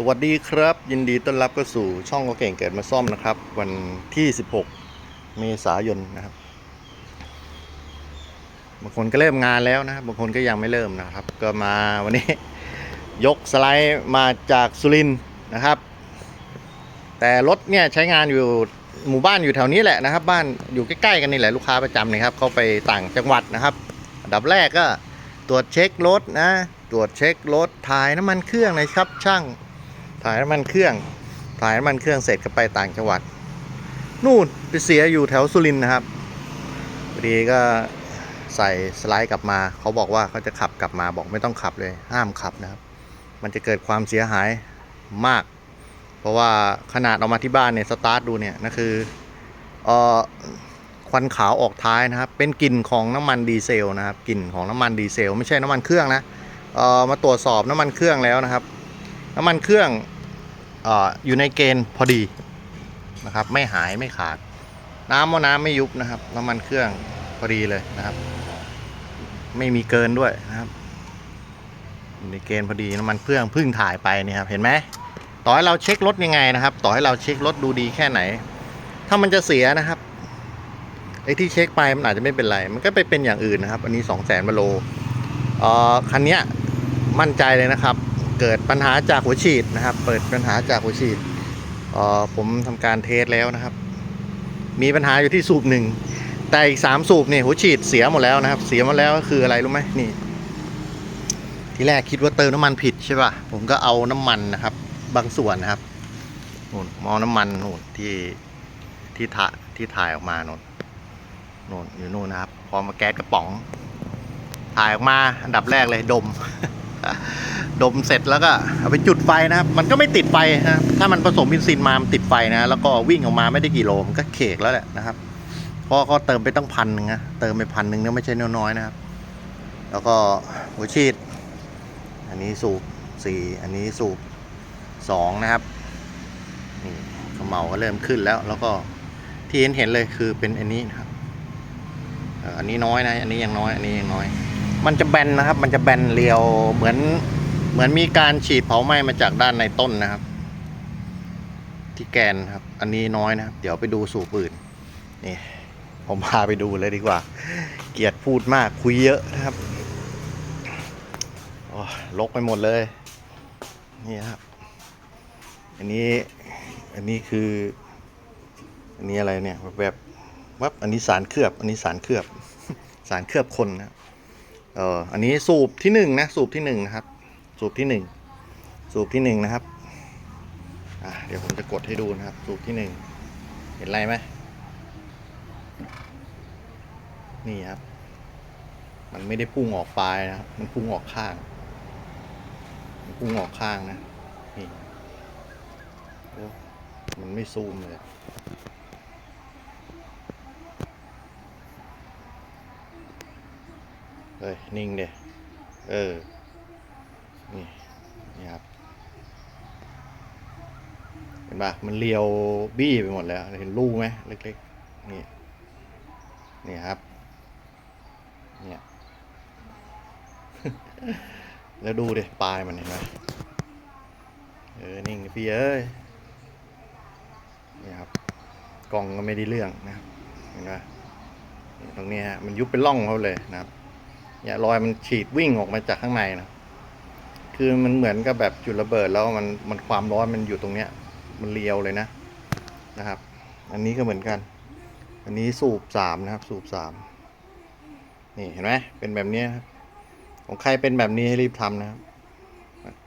สวัสดีครับ ยินดีต้อนรับเข้าสู่ช่องก็เก่งเกิดมาซ่อมนะครับ วันที่ 16 เมษายนนะครับบางคนก็เริ่มงานแล้วนะครับบางคนก็ยังไม่เริ่มนะครับ ก็มาวันนี้ ยกสไลด์มาจากสุรินทร์นะครับ แต่รถเนี่ยใช้งานอยู่หมู่บ้านอยู่แถวนี้แหละนะครับ บ้านอยู่ใกล้ๆกันนี่แหละลูกค้าประจำนะครับเขาไปต่างจังหวัดนะครับอันดับแรกก็ตรวจเช็ครถนะตรวจเช็ครถถ่ายน้ำมันเครื่องเลยครับช่าง ถ่ายน้ำมันเครื่อง ถ่ายน้ำมันเครื่องเสร็จก็ไปต่างจังหวัด นู่นไปเสียอยู่แถวสุรินทร์นะครับพอดีก็ใส่สไลด์กลับมา เขาบอกว่าเขาจะขับกลับมาบอกไม่ต้องขับเลย ห้ามขับนะครับ มันจะเกิดความเสียหายมาก เพราะว่าขนาดเอามาที่บ้านเนี่ยสตาร์ทดูเนี่ยนั่นคือเออควันขาวออกท้ายนะครับ เป็นกลิ่นของน้ำมันดีเซลนะครับกลิ่นของน้ำมันดีเซล ไม่ใช่น้ำมันเครื่องนะเออมาตรวจสอบน้ำมันเครื่องแล้วนะครับ น้ำมันเครื่องออยู่ในเกณฑ์พอดีนะครับ ไม่หายไม่ขาด น้ำว่าน้ำไม่ยุบนะครับ น้ำมันเครื่องพอดีเลยนะครับ ไม่มีเกินด้วยนะครับในเกณฑ์พอดีน้ำมันเครื่องพึ่งถ่ายไปเนี่ยครับเห็นไหมต่อให้เราเช็ครถยังไงนะครับ ต่อให้เราเช็ครถดูดีแค่ไหน ถ้ามันจะเสียนะครับไอ้ที่เช็คไปมันอาจจะไม่เป็นไร มันก็ไปเป็นอย่างอื่นนะครับ อันนี้2 0 0แสนบาโลเอ่อคันเนี้ยมั่นใจเลยนะครับ เกิดปัญหาจากหัวฉีดนะครับ เปิดปัญหาจากหัวฉีดออผมทำการเทสแล้วนะครับ มีปัญหาอยู่ที่สูบหนึ่งแต่อีกสามสูบเนี่ยหัวฉีดเสียหมดแล้วนะครับ เสียหมดแล้วก็คืออะไรรู้ไหมนี่ ทีแรกคิดว่าเติมน้ำมันผิดใช่ป่ะผมก็เอาน้ำมันนะครับ บางส่วนนะครับนู่นมอาน้ำมันนู่นที่ที่ถ่าที่ถ่ายออกมานู่นนู่นอยู่นู่นนะครับพอมาแก๊สกระป๋อง ถ่ายออกมาอันดับแรกเลยดม ดมเสร็จแล้วก็เอาไปจุดไฟนะครับ มันก็ไม่ติดไฟนะถ้ามันผสมเบนซินมามันติดไฟนะ แล้วก็วิ่งออกมาไม่ได้กี่โลมันก็เขกแล้วแหละนะครับเพราะก็เติมไปตั้งพันหนึ่งนะเติมไปพันหนึ่งเนี่ยไม่ใช่น้อยๆนะครับ แล้วก็หัวฉีด อันนี้สูบสี่อันนี้สูบสองนะครับนี่เขมเหลาก็เริ่มขึ้นแล้ว แล้วก็ที่เห็นเห็นเลยคือเป็นอันนี้นะครับอันนี้น้อยนะ อันนี้ยังน้อย อันนี้ยังน้อย มันจะแบนนะครับ มันจะแบนเรียวเหมือน เหมือนมีการฉีดเผาไหม้มาจากด้านในต้นนะครับ ที่แกนครับ อันนี้น้อยนะครับ เดี๋ยวไปดูสูบอื่นนี่ ผมพาไปดูเลยดีกว่า เกียรติพูดมากคุยเยอะนะครับโอ้ลกไปหมดเลย นี่ครับ อันนี้ อันนี้คือ อันนี้อะไรเนี่ยแบบแบบวับอันนี้สารเคลือบ อันนี้สารเคลือบ สารเคลือบคนนะเอออันนี้สูบที่หนึ่งนะ สูบที่หนึ่งนะครับ สูบที่หนึ่งสูบที่หนึ่งนะครับอะเดี๋ยวผมจะกดให้ดูนะครับ สูบที่หนึ่งเห็นไรไหมนี่ครับ มันไม่ได้พุ่งออกปลายนะครับ มันพุ่งออกข้าง มันพุ่งออกข้างนะนี่มันไม่ซูมเลยเฮ้ยนิ่งเดเออ นี่นี่ครับเห็นปะมันเลียวบี้ไปหมดแล้ว เห็นรูไหมเล็กๆนี่นี่ครับเนี่ยแล้วดูดิปลายมันเห็นไหมเออนิ่งพี่เอ้ยนี่ครับกล้องก็ไม่ได้เรื่องนะเห็นไหมตรงนี้ฮะมันยุบเป็นร่องเขาเลยนะครับเนี่ยรอยมันฉีดวิ่งออกมาจากข้างในนะ คือมันเหมือนกับแบบจุดระเบิดแล้วมันมันความร้อนมันอยู่ตรงเนี้ย มันเลียวเลยนะนะครับ อันนี้ก็เหมือนกัน อันนี้สูบสามนะครับ สูบสามนี่เห็นไหมเป็นแบบนี้ครับของใครเป็นแบบนี้ให้รีบทำนะครับ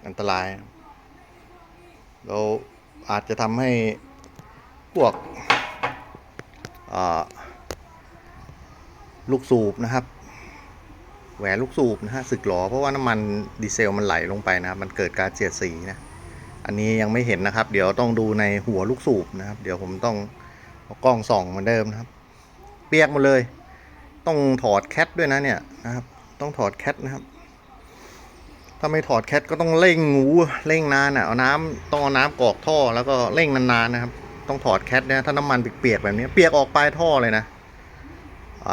อันตราย เราอาจจะทำให้พวกลูกสูบนะครับ แหวนลูกสูบนะฮะสึกหรอเพราะว่าน้ำมันดีเซลมันไหลลงไปนะครับ มันเกิดการเสียดสีนะ อันนี้ยังไม่เห็นนะครับ เดี๋ยวต้องดูในหัวลูกสูบนะครับ เดี๋ยวผมต้องเอากล้องส่องเหมือนเดิมนะครับ เปียกหมดเลย ต้องถอดแคทด้วยนะเนี่ยนะครับ ต้องถอดแคทนะครับ ถ้าไม่ถอดแคทก็ต้องเร่งงูเร่งนานอะเอาน้ำต้องเอาน้ำกรอกท่อแล้วก็เร่งนานๆนะครับ ต้องถอดแคทนะถ้าน้ำมันเปียกๆแบบนี้เปียกออกปลายท่อเลยนะ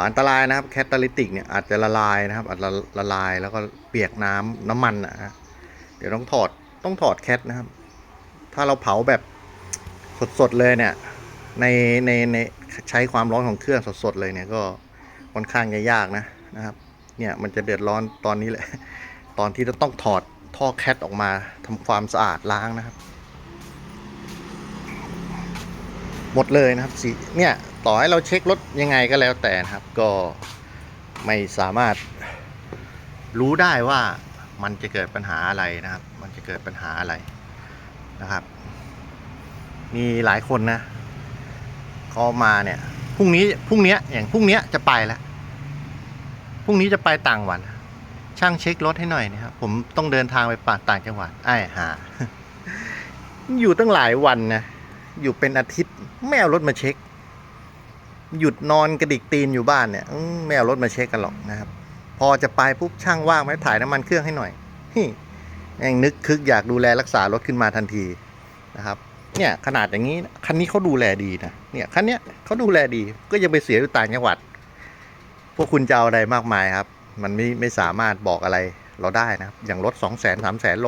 อันตรายนะครับแคตตาลิติกเนี่ยอาจจะละลายนะครับอาจจะละลายแล้วก็เปียกน้ำน้ำมันนะฮะเดี๋ยวต้องถอดต้องถอดแคทนะครับ ถ้าเราเผาแบบสดๆเลยเนี่ยในในในใช้ความร้อนของเครื่องสดๆเลยเนี่ยก็ค่อนข้างจะยากนะนะครับ เนี่ยมันจะเดือดร้อนตอนนี้แหละ ตอนที่เราต้องถอดท่อแคทออกมาทำความสะอาดล้างนะครับ หมดเลยนะครับสีเนี่ย ต่อให้เราเช็ครถยังไงก็แล้วแต่นะครับ ก็ไม่สามารถรู้ได้ว่ามันจะเกิดปัญหาอะไรนะครับ มันจะเกิดปัญหาอะไรนะครับ มีหลายคนนะเขามาเนี่ยพรุ่งนี้พรุ่งเนี้ยอย่างพรุ่งเนี้ยจะไปแล้วพรุ่งนี้จะไปต่างจังหวัดช่างเช็ครถให้หน่อยนะครับ ผมต้องเดินทางไปป่าต่างจังหวัดไอ้ห่าอยู่ตั้งหลายวันนะอยู่เป็นอาทิตย์ไม่เอารถมาเช็ค หยุดนอนกระดิกตีนอยู่บ้านเนี่ยอืมไม่เอารถมาเช็คกันหรอกนะครับ พอจะไปปุ๊บช่างว่างไหมถ่ายน้ำมันเครื่องให้หน่อยฮิยังนึกคึกอยากดูแลรักษารถขึ้นมาทันทีนะครับ เนี่ยขนาดอย่างนี้คันนี้เขาดูแลดีนะเนี่ยคันเนี้ยเขาดูแลดีก็ยังไปเสียอยู่ต่างจังหวัด พวกคุณจะเอาอะไรมากมายครับ มันไม่ไม่สามารถบอกอะไรเราได้นะครับ อย่างรถสองแสนสามแสนโล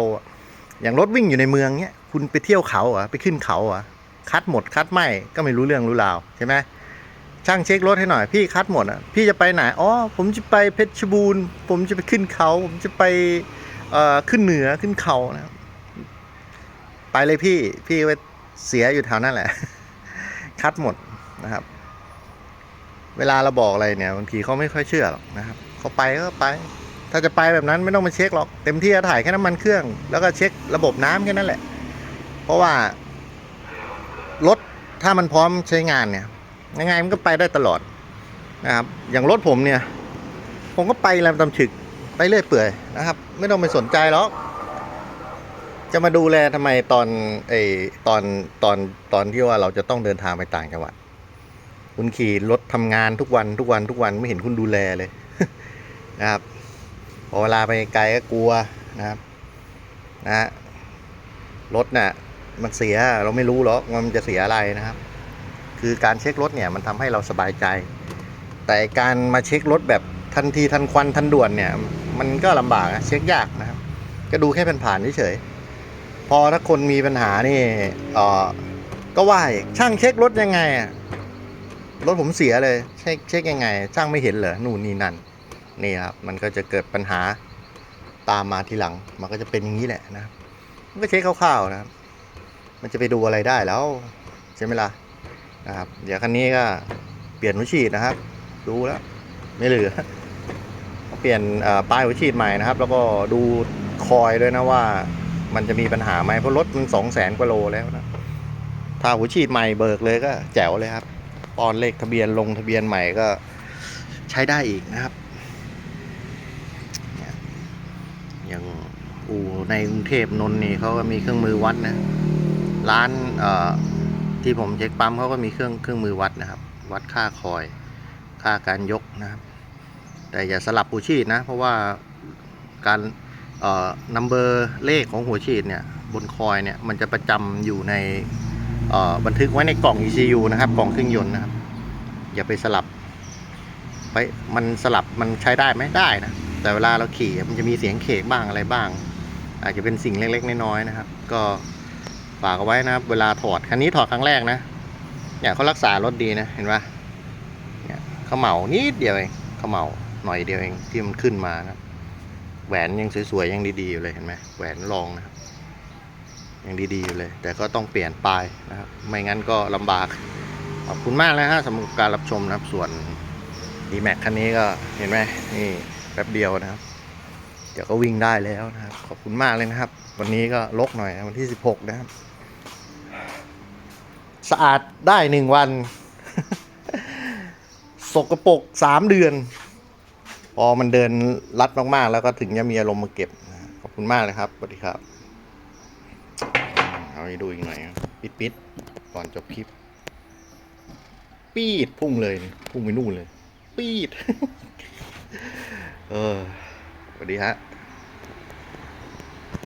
อย่างรถวิ่งอยู่ในเมืองเนี้ยคุณไปเที่ยวเขาเหรอไปขึ้นเขาเหรอคัดหมดคัดไม่ก็ไม่รู้เรื่องรู้ราวใช่ไหม ช่างเช็ครถให้หน่อยพี่คัดหมดอะพี่จะไปไหนอ๋อผมจะไปเพชรบูรณ์ผมจะไปขึ้นเขา ผมจะไปขึ้นเหนือขึ้นเขานะไปเลยพี่พี่ไปเสียอยู่แถวนั่นแหละ คัดหมดนะครับ เวลาเราบอกอะไรเนี่ยบางทีเขาไม่ค่อยเชื่อหรอกนะครับเขาไปก็ไป ถ้าจะไปแบบนั้นไม่ต้องมาเช็คหรอกเต็มที่ถ่ายแค่น้ำมันเครื่อง แล้วก็เช็คระบบน้ำแค่นั้นแหละ เพราะว่ารถถ้ามันพร้อมใช้งานเนี่ย ยังไงมันก็ไปได้ตลอดนะครับ อย่างรถผมเนี่ย ผมก็ไปแรมตำฉึกไปเรื่อยเปื่อยนะครับ ไม่ต้องไปสนใจหรอกจะมาดูแลทำไมตอนไอตอนตอนตอนที่ว่าเราจะต้องเดินทางไปต่างจังหวัด คุณขี่รถทำงานทุกวันทุกวันทุกวันไม่เห็นคุณดูแลเลยนะครับพอเวลาไปไกลก็กลัวนะครับนะรถน่ะมันเสียเราไม่รู้หรอกมันจะเสียอะไรนะครับ คือการเช็ครถเนี่ยมันทำให้เราสบายใจ แต่การมาเช็ครถแบบทันทีทันควันทันด่วนเนี่ยมันก็ลำบากนะเช็คยากนะครับ ก็ดูแค่ผ่านเฉยพอถ้าคนมีปัญหานี่เออก็ว่าช่างเช็ครถยังไงอะรถผมเสียเลยเช็คเช็คยังไง ช่างไม่เห็นเหรอนู่นนี่นั่นนี่ครับมันก็จะเกิดปัญหาตามมาทีหลัง มันก็จะเป็นอย่างนี้แหละนะก็เช็คคร่าวๆนะครับมันจะไปดูอะไรได้แล้วใช่ไหมล่ะ นะครับ เดี๋ยวคันนี้ก็เปลี่ยนหัวฉีดนะครับ ดูแล้ว ไม่เหลือ เปลี่ยนปลายหัวฉีดใหม่นะครับ แล้วก็ดูคอยด้วยนะว่า มันจะมีปัญหาไหมเพราะรถมันสองแสนกว่าโลแล้วนะถ้าหัวฉีดใหม่เบิกเลยก็แจ๋วเลยครับปอนเลขทะเบียนลงทะเบียนใหม่ก็ใช้ได้อีกนะครับอย่างอู่ในกรุงเทพนนท์นี่เขาก็มีเครื่องมือวัดนะ ร้านเอ่อ ที่ผมเช็คปั๊มเขาก็มีเครื่องเครื่องมือวัดนะครับ วัดค่าคอย ค่าการยกนะครับ แต่อย่าสลับหัวฉีดนะ เพราะว่าการเอ่อนัมเบอร์เลขของหัวฉีดเนี่ยบนคอยเนี่ยมันจะประจำอยู่ในเอ่อบันทึกไว้ในกล่อง ECU นะครับ กล่องเครื่องยนต์นะครับ อย่าไปสลับไปมันสลับมันใช้ได้ไหมได้นะ แต่เวลาเราขี่มันจะมีเสียงเขกบ้างอะไรบ้าง อาจจะเป็นสิ่งเล็กๆน้อยๆนะครับ ก็ ฝากเอาไว้นะครับ เวลาถอดคันนี้ถอดครั้งแรกนะเนี่ยเขารักษารถดีนะเห็นปะเนี่ยเขาเหมานิดเดียวเองเขาเหมาหน่อยเดียวเองที่มันขึ้นมานะแหวนยังสวยๆยังดีๆอยู่เลยเห็นไหมแหวนรองนะครับยังดีๆอยู่เลย แต่ก็ต้องเปลี่ยนปลายนะครับ ไม่งั้นก็ลำบากขอบคุณมากเลยฮะสำหรับการรับชมนะครับส่วนดีแม็กคันนี้ก็เห็นไหมนี่แป๊บเดียวนะครับ เดี๋ยวก็วิ่งได้แล้วนะครับ ขอบคุณมากเลยนะครับ วันนี้ก็ลกหน่อยนะวันที่ 16 นะครับ สะอาดได้หนึ่งวัน สกปรกสามเดือน พอมันเดินรัดมากๆ แล้วก็ถึงจะมีอารมณ์มาเก็บ ขอบคุณมากเลยครับ สวัสดีครับ เอาให้ดูอีกหน่อยนะปิดก่อนจบคลิป ปีดพุ่งเลย พุ่งไปนู่นเลย ปีด เออสวัสดีฮะ